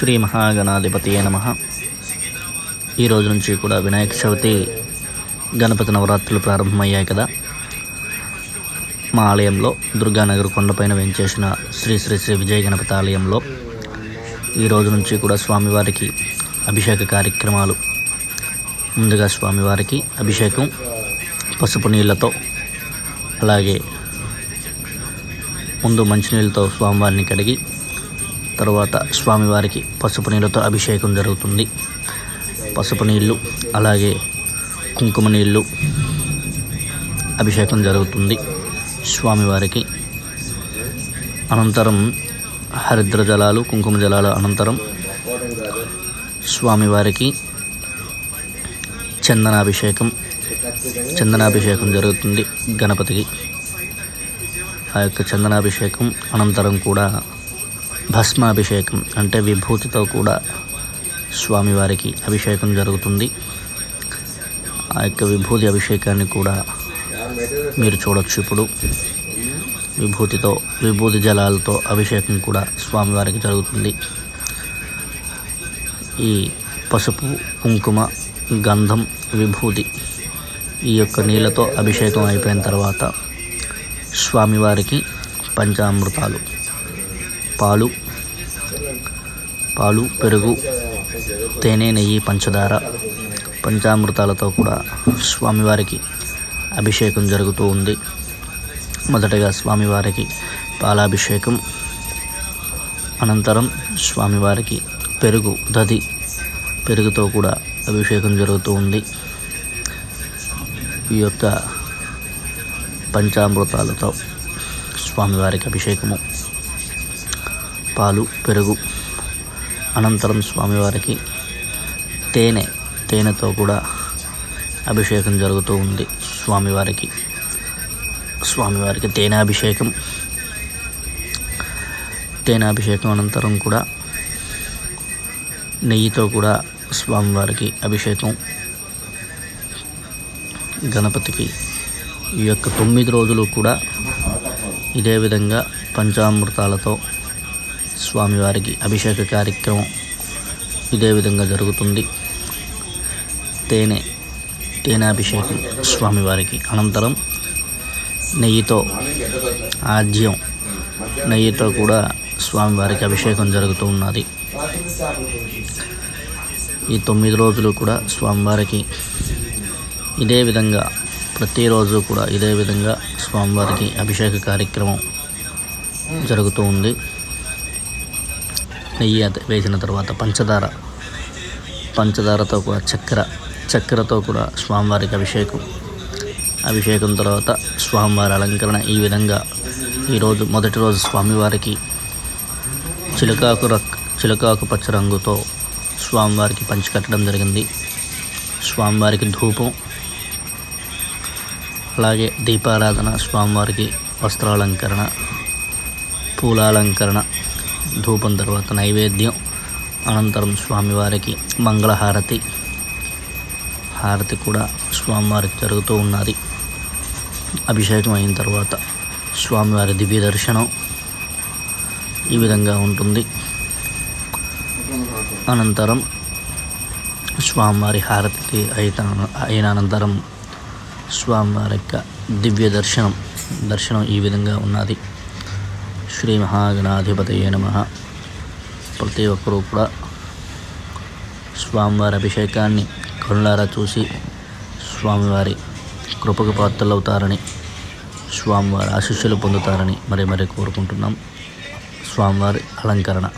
శ్రీ మహాగణాధిపతి నమ. ఈ రోజు నుంచి కూడా వినాయక చవితి గణపతి నవరాత్రులు ప్రారంభమయ్యాయి కదా. మా ఆలయంలో దుర్గానగర్ కొండపైన వెంచేసిన శ్రీ శ్రీ శ్రీ విజయ గణపతి ఆలయంలో ఈ రోజు నుంచి కూడా స్వామివారికి అభిషేక కార్యక్రమాలు. ముందుగా స్వామివారికి అభిషేకం పసుపు నీళ్ళతో అలాగే ముందు మంచినీళ్ళతో స్వామివారిని కడిగి తర్వాత స్వామివారికి పసుపు నీళ్ళతో అభిషేకం జరుగుతుంది. పసుపు నీళ్ళు అలాగే కుంకుమ నీళ్ళు అభిషేకం జరుగుతుంది. స్వామివారికి అనంతరం హరిద్ర జలాలు కుంకుమ జలాల అనంతరం స్వామివారికి చందనాభిషేకం చందనాభిషేకం జరుగుతుంది. గణపతికి ఆ యొక్క చందనాభిషేకం అనంతరం కూడా భస్మాభిషేకం అంటే విభూతితో కూడా స్వామివారికి అభిషేకం జరుగుతుంది. ఆ యొక్క విభూతి అభిషేకాన్ని కూడా మీరు చూడొచ్చు ఇప్పుడు. విభూతితో విభూతి జలాలతో అభిషేకం కూడా స్వామివారికి జరుగుతుంది. ఈ పసుపు కుంకుమ గంధం విభూతి ఈ యొక్క నీళ్ళతో అభిషేకం అయిపోయిన తర్వాత స్వామివారికి పంచామృతాలు. పాలు. పాలు పెరుగు తేనె నెయ్యి పంచదార పంచామృతాలతో కూడా స్వామివారికి అభిషేకం జరుగుతూ ఉంది. మొదటగా స్వామివారికి పాలాభిషేకం అనంతరం స్వామివారికి పెరుగు దది పెరుగుతో కూడా అభిషేకం జరుగుతూ ఉంది. ఈ యొక్క పంచామృతాలతో స్వామివారికి అభిషేకము. పాలు పెరుగు. అనంతరం స్వామివారికి తేనె తేనెతో కూడా అభిషేకం జరుగుతూ ఉంది స్వామివారికి. స్వామివారికి తేనె అభిషేకం తేనె అభిషేకం అనంతరం కూడా నెయ్యితో కూడా స్వామివారికి అభిషేకం. గణపతికి ఈ యొక్క తొమ్మిది రోజులు కూడా ఇదే విధంగా పంచామృతాలతో స్వామివారికి అభిషేక కార్యక్రమం ఇదే విధంగా జరుగుతుంది. తేనె తేనె అభిషేకం స్వామివారికి అనంతరం నెయ్యితో ఆజ్యం నెయ్యితో కూడా స్వామివారికి అభిషేకం జరుగుతూ ఉన్నది. ఈ తొమ్మిది రోజులు కూడా స్వామివారికి ఇదే విధంగా ప్రతిరోజు కూడా ఇదే విధంగా స్వామివారికి అభిషేక కార్యక్రమం జరుగుతూ ఉంది. నెయ్యి అత- వేసిన తర్వాత పంచదార పంచదారతో కూడా చక్కెర చక్కెరతో కూడా స్వామివారికి అభిషేకం. అభిషేకం తర్వాత స్వామివారి అలంకరణ ఈ విధంగా. ఈరోజు మొదటి రోజు స్వామివారికి చిలకాకు రక్ చిలకాకు పచ్చ రంగుతో స్వామివారికి పంచికట్టడం జరిగింది. స్వామివారికి ధూపం అలాగే దీపారాధన స్వామివారికి వస్త్రాలంకరణ పూలాలంకరణ ధూపం తర్వాత నైవేద్యం. అనంతరం స్వామివారికి మంగళహారతి. హారతి కూడా స్వామివారికి జరుగుతూ ఉన్నది. అభిషేకం అయిన తర్వాత స్వామివారి దివ్య దర్శనం ఈ విధంగా ఉంటుంది. అనంతరం స్వామివారి హారతి అయిన అయిన అనంతరం స్వామివారి యొక్క దివ్య దర్శనం దర్శనం ఈ విధంగా ఉన్నది. శ్రీ మహాగణాధిపతయ నమ. ప్రతి ఒక్కరూ కూడా స్వామివారి అభిషేకాన్ని కరుణారా చూసి స్వామివారి కృపకు పాత్రలవుతారని స్వామివారి ఆశీస్సులు పొందుతారని మరి మరి కోరుకుంటున్నాం. స్వామివారి అలంకరణ.